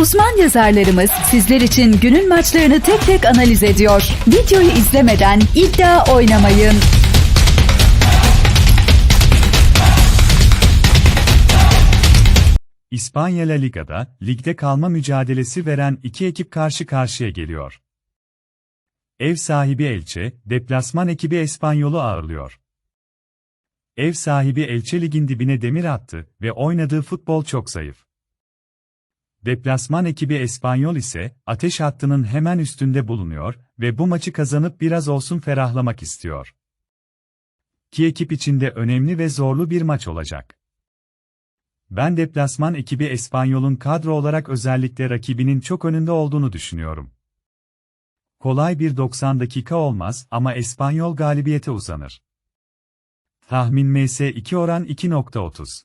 Uzman yazarlarımız sizler için günün maçlarını tek tek analiz ediyor. Videoyu izlemeden iddia oynamayın. İspanya La Liga'da, ligde kalma mücadelesi veren iki ekip karşı karşıya geliyor. Ev sahibi Elche, deplasman ekibi Espanyol'u ağırlıyor. Ev sahibi Elche ligin dibine demir attı ve oynadığı futbol çok zayıf. Deplasman ekibi Espanyol ise ateş hattının hemen üstünde bulunuyor ve bu maçı kazanıp biraz olsun ferahlamak istiyor. İki ekip içinde önemli ve zorlu bir maç olacak. Ben deplasman ekibi Espanyol'un kadro olarak özellikle rakibinin çok önünde olduğunu düşünüyorum. Kolay bir 90 dakika olmaz ama Espanyol galibiyete uzanır. Tahmin MS2 oran 2.30.